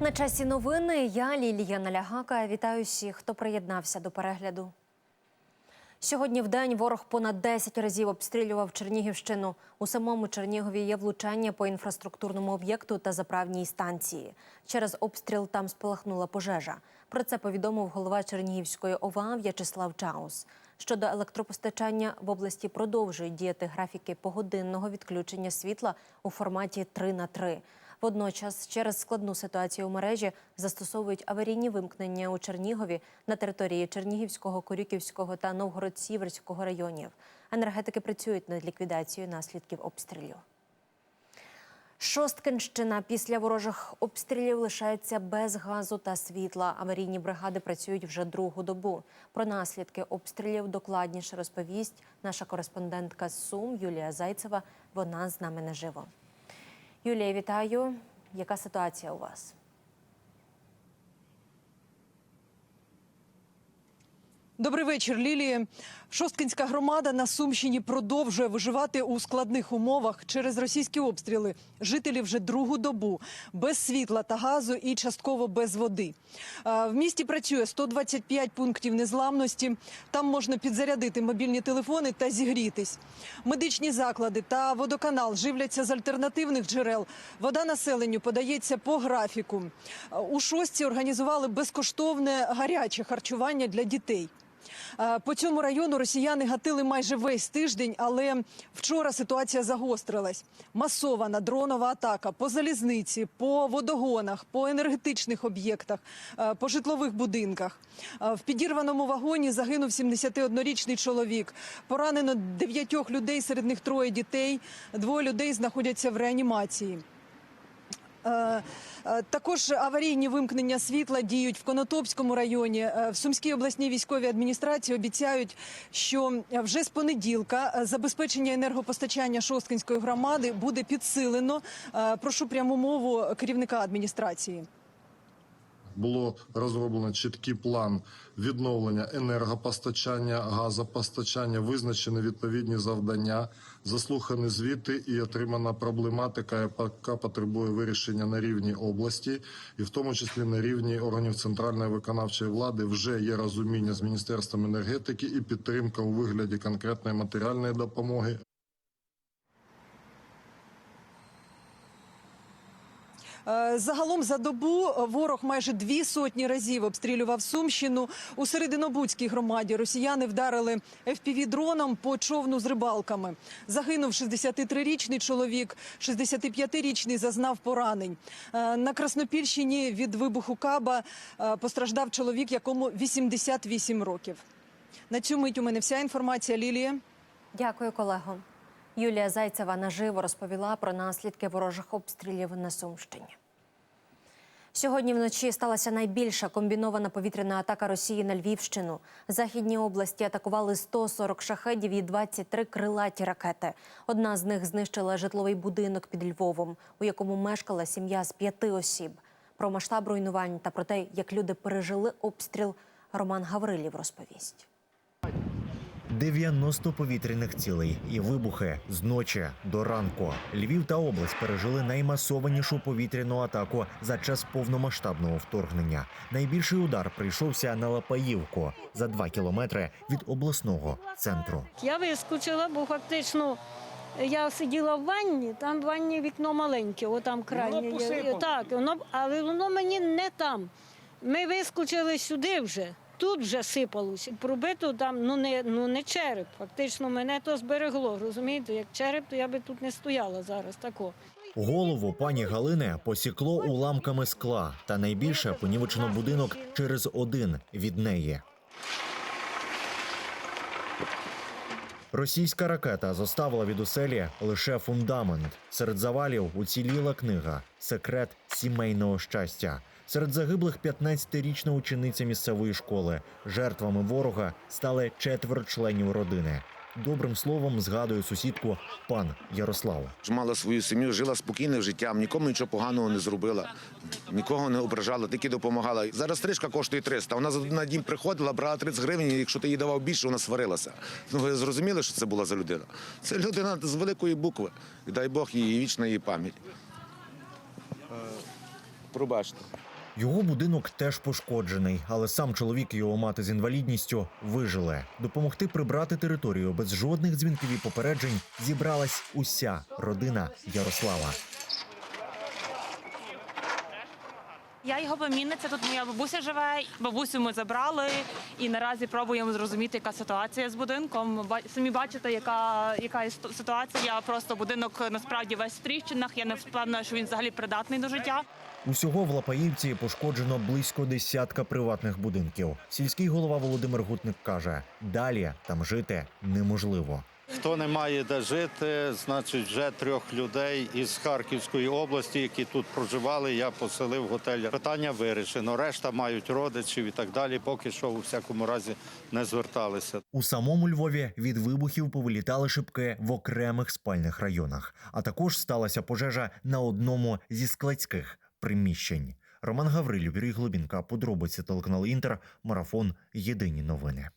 На часі новини я Лілія Налягака. Вітаю всіх, хто приєднався до перегляду. Сьогодні в день ворог понад 10 разів обстрілював Чернігівщину. У самому Чернігові є влучання по інфраструктурному об'єкту та заправній станції. Через обстріл там спалахнула пожежа. Про це повідомив голова Чернігівської ОВА В'ячеслав Чаус. Щодо електропостачання в області продовжують діяти графіки погодинного відключення світла у форматі 3 на 3. Водночас, через складну ситуацію у мережі застосовують аварійні вимкнення у Чернігові на території Чернігівського, Корюківського та Новгород-Сіверського районів. Енергетики працюють над ліквідацією наслідків обстрілів. Шосткинщина після ворожих обстрілів лишається без газу та світла. Аварійні бригади працюють вже другу добу. Про наслідки обстрілів докладніше розповість наша кореспондентка з Сум Юлія Зайцева. Вона з нами наживо. Юлія, вітаю. Яка ситуація у вас? Добрий вечір, Лілії. Шосткинська громада на Сумщині продовжує виживати у складних умовах через російські обстріли. Жителі вже другу добу без світла та газу і частково без води. В місті працює 125 пунктів незламності. Там можна підзарядити мобільні телефони та зігрітись. Медичні заклади та водоканал живляться з альтернативних джерел. Вода населенню подається по графіку. У шостці організували безкоштовне гаряче харчування для дітей. Е, По цьому району росіяни гатили майже весь тиждень, але вчора ситуація загострилась. Масована дронова атака по залізниці, по водогонах, по енергетичних об'єктах, е, по житлових будинках. Е, В підірваному вагоні загинув 71-річний чоловік. Поранено дев'ятьох людей, серед них троє дітей. Двоє людей знаходяться в реанімації. Е, е, Також аварійні вимкнення світла діють в Конотопському районі. Е, В Сумській обласній військовій адміністрації обіцяють, що вже з понеділка забезпечення енергопостачання Шосткинської громади буде підсилено. Прошу пряму мову керівника адміністрації. Було розроблено чіткий план відновлення енергопостачання, газопостачання, визначені відповідні завдання, заслухані звіти і отримана проблематика, яка потребує вирішення на рівні області, і в тому числі на рівні органів центральної виконавчої влади. Вже є розуміння з міністерством енергетики і підтримка у вигляді конкретної матеріальної допомоги Загалом за добу е, ворог майже дві сотні разів обстрілював Сумщину. У Серединобудській громаді росіяни вдарили FPV-дроном по човну з рибалками. Загинув 63-річний чоловік, 65-річний зазнав поранень. Е, На Краснопільщині від вибуху каба е, постраждав чоловік, якому 88 років. На цю мить у мене вся інформація. Лілія. Дякую, колего. Юлія Зайцева наживо розповіла про наслідки ворожих обстрілів на Сумщині. Сьогодні вночі сталася найбільша комбінована повітряна атака Росії на Львівщину. Західні області атакували 140 шахедів і 23 крилаті ракети. Одна з них знищила житловий будинок під Львовом, у якому мешкала сім'я з п'яти осіб. Про масштаб руйнувань та про те, як люди пережили обстріл, Роман Гаврилів розповість. 90 повітряних цілей і вибухи з ночі до ранку. Львів та область пережили наймасованішу повітряну атаку за час повномасштабного вторгнення. Найбільший удар прийшовся на Лапаївку за 2 кілометри від обласного центру. Я вискочила, бо фактично я сиділа в ванні, там в ванні вікно маленьке, отам крайнє. є. Так, воно, але воно мені не там. Ми вискочили сюди вже. Тут вже сипалося. Пробито там, ну не, ну не череп. Фактично мене то зберегло. Розумієте, як череп, то я би тут не стояла зараз. Тако. Голову пані Галини посікло уламками скла, та найбільше понівечено будинок через один від неї. Російська ракета зоставила від оселі лише фундамент. Серед завалів уціліла книга Секрет сімейного щастя. Серед загиблих 15-річна учениця місцевої школи. Жертвами ворога стали четверо членів родини. Добрим словом згадує сусідку пан Ярослав. мала свою сім'ю, жила спокійним життям, нікому нічого поганого не зробила, нікого не ображала, тільки допомагала. Зараз стрижка коштує 300. Вона за- на дім приходила, брала 30 гривень, і якщо ти їй давав більше, вона сварилася. Ну ви зрозуміли, що це була за людина? Це людина з великої букви. І дай Бог їй вічна її пам'ять. Пробачте. Його будинок теж пошкоджений, але сам чоловік і його мати з інвалідністю вижили. Допомогти прибрати територію без жодних дзвінків і попереджень зібралась уся родина Ярослава. Я його племінниця, тут моя бабуся живе. Бабусю ми забрали і наразі пробуємо зрозуміти, яка ситуація з будинком. Самі бачите, яка, яка ситуація. Просто будинок насправді весь в тріщинах. Я не впевнена, що він взагалі придатний до життя. Усього в Лапаївці пошкоджено близько десятка приватних будинків. Сільський голова Володимир Гутник каже: далі там жити неможливо. Хто не має де жити, значить вже трьох людей із Харківської області, які тут проживали, я поселив в готель. Питання вирішено. Решта мають родичів і так далі. Поки що у всякому разі не зверталися. У самому Львові від вибухів повилітали шибки в окремих спальних районах. А також сталася пожежа на одному зі складських приміщень. Роман Гаврилів, Юрій Глобінка, подробиці телеканал Інтер, марафон. Єдині новини.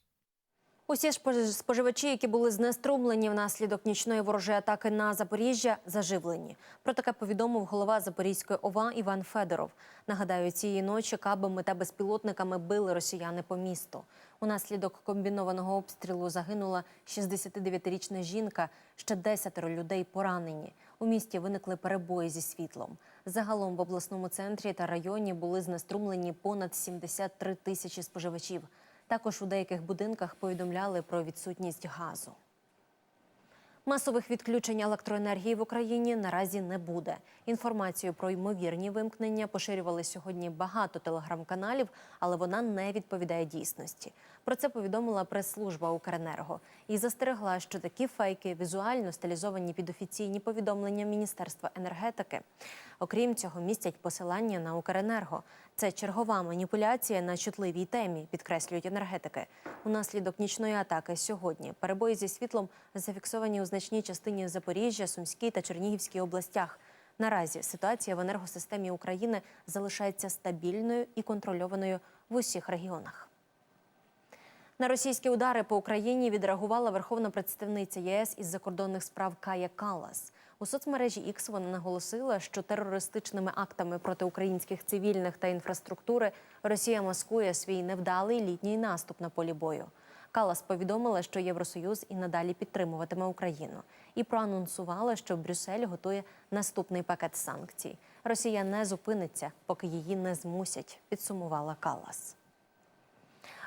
Усі спож- споживачі, які були знеструмлені внаслідок нічної ворожої атаки на Запоріжжя, заживлені. Про таке повідомив голова Запорізької ОВА Іван Федоров. Нагадаю, цієї ночі кабами та безпілотниками били росіяни по місту. Унаслідок комбінованого обстрілу загинула 69-річна жінка. Ще десятеро людей поранені. У місті виникли перебої зі світлом. Загалом в обласному центрі та районі були знеструмлені понад 73 тисячі споживачів. Також у деяких будинках повідомляли про відсутність газу. Масових відключень електроенергії в Україні наразі не буде. Інформацію про ймовірні вимкнення поширювали сьогодні багато телеграм-каналів, але вона не відповідає дійсності. Про це повідомила прес-служба Укренерго і застерегла, що такі фейки візуально стилізовані під офіційні повідомлення Міністерства енергетики. Окрім цього, містять посилання на Укренерго. Це чергова маніпуляція на чутливій темі, підкреслюють енергетики. Унаслідок нічної атаки сьогодні перебої зі світлом зафіксовані у значній частині Запоріжжя, Сумській та Чернігівській областях. Наразі ситуація в енергосистемі України залишається стабільною і контрольованою в усіх регіонах. На російські удари по Україні відреагувала верховна представниця ЄС із закордонних справ Кая Калас. У соцмережі X вона наголосила, що терористичними актами проти українських цивільних та інфраструктури Росія маскує свій невдалий літній наступ на полі бою. Калас повідомила, що Євросоюз і надалі підтримуватиме Україну, і проанонсувала, що Брюссель готує наступний пакет санкцій. Росія не зупиниться, поки її не змусять. Підсумувала Калас.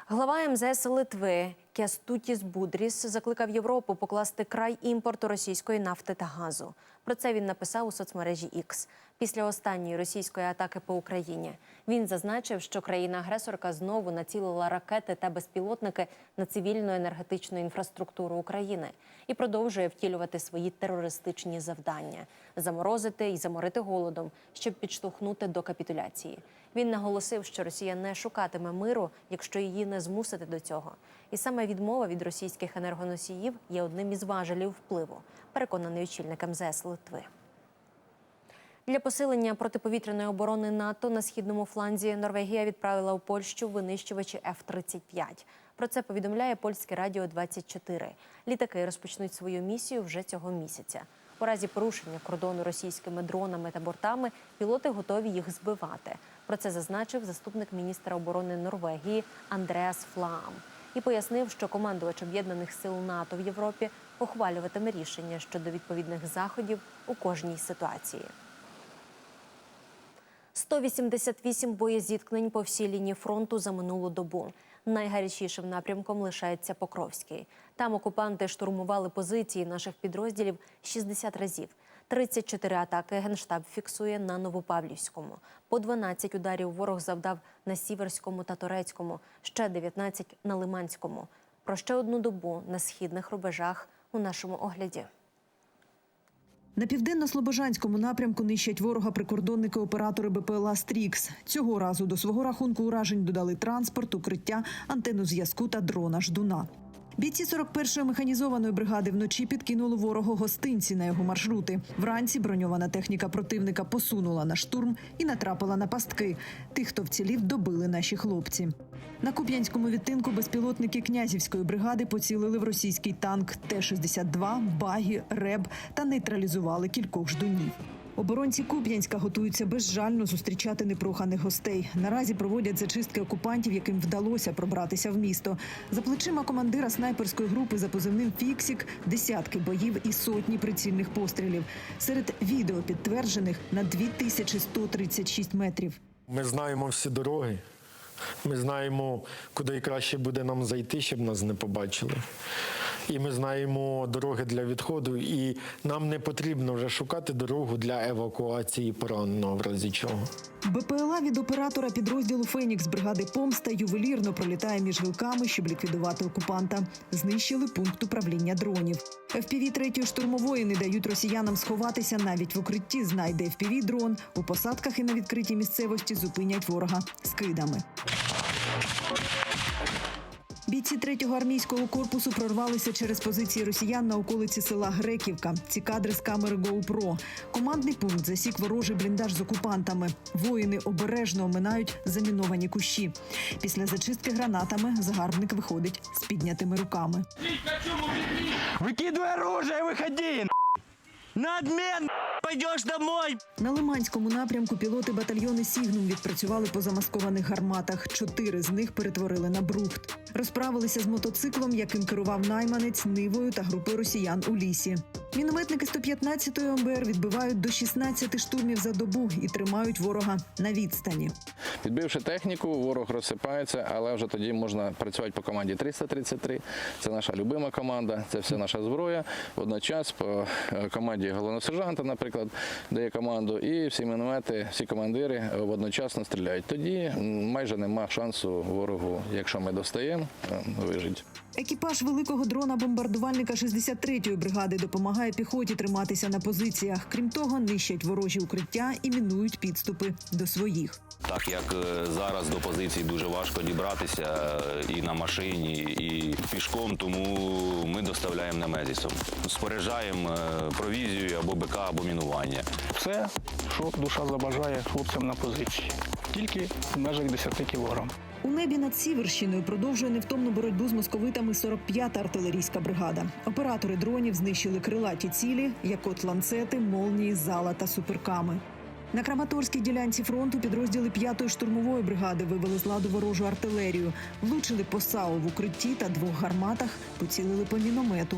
Глава МЗС Литви Кястутіс Будріс закликав Європу покласти край імпорту російської нафти та газу. Про це він написав у соцмережі X. Після останньої російської атаки по Україні він зазначив, що країна-агресорка знову націлила ракети та безпілотники на цивільну енергетичну інфраструктуру України і продовжує втілювати свої терористичні завдання заморозити і заморити голодом, щоб підштовхнути до капітуляції. Він наголосив, що Росія не шукатиме миру, якщо її не змусити до цього. І саме відмова від російських енергоносіїв є одним із важелів впливу, переконаний очільник МЗС Литви. Для посилення протиповітряної оборони НАТО на східному фланзі Норвегія відправила у Польщу винищувачі F-35. Про це повідомляє польське радіо 24. Літаки розпочнуть свою місію вже цього місяця. У разі порушення кордону російськими дронами та бортами пілоти готові їх збивати. Про це зазначив заступник міністра оборони Норвегії Андреас Флаам і пояснив, що командувач об'єднаних сил НАТО в Європі ухвалюватиме рішення щодо відповідних заходів у кожній ситуації. 188 боєзіткнень по всій лінії фронту за минулу добу. Найгарячішим напрямком лишається Покровський. Там окупанти штурмували позиції наших підрозділів 60 разів. 34 атаки генштаб фіксує на Новопавлівському. По 12 ударів ворог завдав на Сіверському та Торецькому, ще 19 на Лиманському. Про ще одну добу на східних рубежах у нашому огляді. На південно-слобожанському напрямку нищать ворога прикордонники оператори БПЛА Стрікс. Цього разу до свого рахунку уражень додали транспорт, укриття, антенну зв'язку та дрона ждуна. Бійці 41-ї механізованої бригади вночі підкинули ворогу гостинці на його маршрути. Вранці броньована техніка противника посунула на штурм і натрапила на пастки. Тих, хто вцілів, добили наші хлопці. На Куп'янському відтинку безпілотники князівської бригади поцілили в російський танк Т-62, багі, реб та нейтралізували кількох ждунів. Оборонці Куп'янська готуються безжально зустрічати непроханих гостей. Наразі проводять зачистки окупантів, яким вдалося пробратися в місто. За плечима командира снайперської групи за позивним Фіксік десятки боїв і сотні прицільних пострілів. Серед відео підтверджених на 2136 метрів. Ми знаємо всі дороги. Ми знаємо, куди краще буде нам зайти, щоб нас не побачили. І ми знаємо дороги для відходу, і нам не потрібно вже шукати дорогу для евакуації пораненого в разі чого. БПЛА від оператора підрозділу Фенікс бригади Помста ювелірно пролітає між гілками, щоб ліквідувати окупанта. Знищили пункт управління дронів. ФПВ третьої штурмової не дають росіянам сховатися навіть в укритті. Знайде ФПВ дрон у посадках і на відкритій місцевості зупинять ворога скидами. Бійці третього армійського корпусу прорвалися через позиції росіян на околиці села Греківка. Ці кадри з камери GoPro. Командний пункт засік ворожий бліндаж з окупантами. Воїни обережно оминають заміновані кущі. Після зачистки гранатами загарбник виходить з піднятими руками. Выкидывай оружие, выходи! На обмен! Пойдешь домой! На Лиманському напрямку пілоти батальйони Сігнум відпрацювали по замаскованих гарматах. Чотири з них перетворили на брухт. Розправилися з мотоциклом, яким керував найманець, нивою та групою росіян у лісі. Мінометники 115-ї ОМБР відбивають до 16 штурмів за добу і тримають ворога на відстані. Підбивши техніку, ворог розсипається, але вже тоді можна працювати по команді 333. Це наша любима команда, це вся наша зброя. Водночас по е, команді головного сержанта, наприклад, дає команду, і всі міномети, всі командири водночасно стріляють. Тоді майже нема шансу ворогу, якщо ми достаємо, вижити. Екіпаж великого дрона-бомбардувальника 63-ї бригади допомагає піхоті триматися на позиціях. Крім того, нищать ворожі укриття і мінують підступи до своїх. Так як е, зараз до позиції дуже важко дібратися е, і на машині, і пішком, тому ми доставляємо немезісом. Споряджаємо е, провізію або БК, або мінування. Все, що душа забажає хлопцям на позиції. Тільки в межах 10 кілограм. У небі над Сіверщиною продовжує невтомну боротьбу з московитами 45-та артилерійська бригада. Оператори дронів знищили крилаті цілі, як от ланцети, молнії, зала та суперками. На Краматорській ділянці фронту підрозділи 5-ї штурмової бригади вивели з ладу ворожу артилерію, влучили по САУ в укритті та двох гарматах, поцілили по міномету.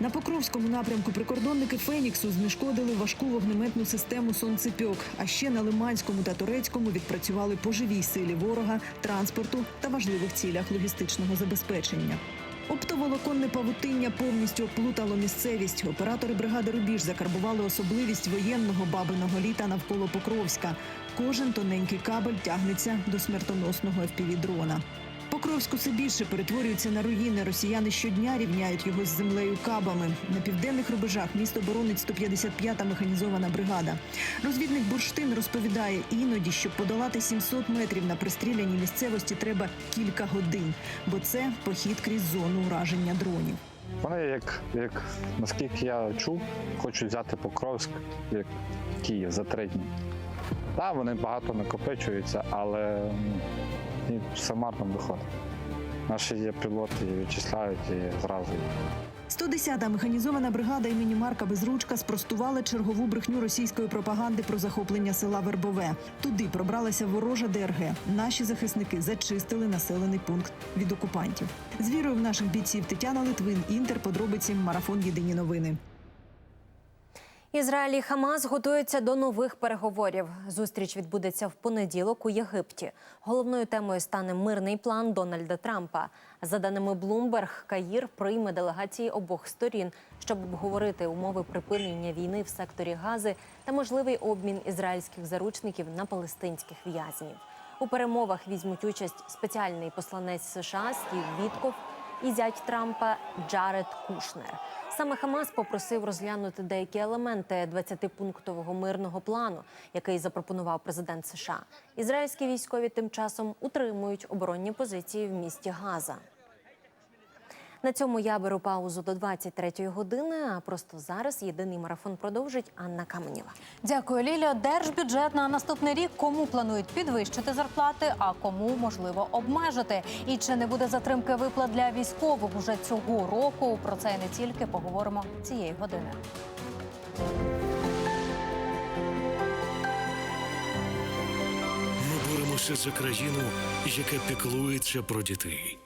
На Покровському напрямку прикордонники Феніксу знешкодили важку вогнеметну систему сонцепьок. А ще на Лиманському та Турецькому відпрацювали по живій силі ворога, транспорту та важливих цілях логістичного забезпечення. Оптоволоконне павутиння повністю оплутало місцевість. Оператори бригади Рубіж закарбували особливість воєнного бабиного літа навколо Покровська. Кожен тоненький кабель тягнеться до смертоносного FPV-дрона. Покровськ усе більше перетворюється на руїни. Росіяни щодня рівняють його з землею кабами. На південних рубежах місто боронить 155-та механізована бригада. Розвідник Бурштин розповідає, іноді, щоб подолати 700 метрів на пристріляній місцевості, треба кілька годин, бо це похід крізь зону ураження дронів. Вони, як, як наскільки я чув, хочуть взяти Покровськ як Київ за три дні. Так, вони багато накопичуються, але і все марно виходить. Наші є пілоти, вичисляють і зразу. 110-та механізована бригада імені Марка Безручка спростувала чергову брехню російської пропаганди про захоплення села Вербове. Туди пробралася ворожа ДРГ. Наші захисники зачистили населений пункт від окупантів. З вірою в наших бійців Тетяна Литвин, Інтер, подробиці, марафон Єдині новини. Ізраїль і Хамас готуються до нових переговорів. Зустріч відбудеться в понеділок у Єгипті. Головною темою стане мирний план Дональда Трампа. За даними Bloomberg, Каїр прийме делегації обох сторін, щоб обговорити умови припинення війни в секторі Гази та можливий обмін ізраїльських заручників на палестинських в'язнів. У перемовах візьмуть участь спеціальний посланець США Стів Вітков і зять Трампа Джаред Кушнер. Саме Хамас попросив розглянути деякі елементи 20-пунктового мирного плану, який запропонував президент США. Ізраїльські військові тим часом утримують оборонні позиції в місті Газа. На цьому я беру паузу до 23-ї години. А просто зараз єдиний марафон продовжить Анна Каменєва. Дякую, Ліля. Держбюджет на наступний рік кому планують підвищити зарплати, а кому можливо обмежити. І чи не буде затримки виплат для військових уже цього року? Про це не тільки поговоримо цієї години. Ми боремося за країну, яка піклується про дітей.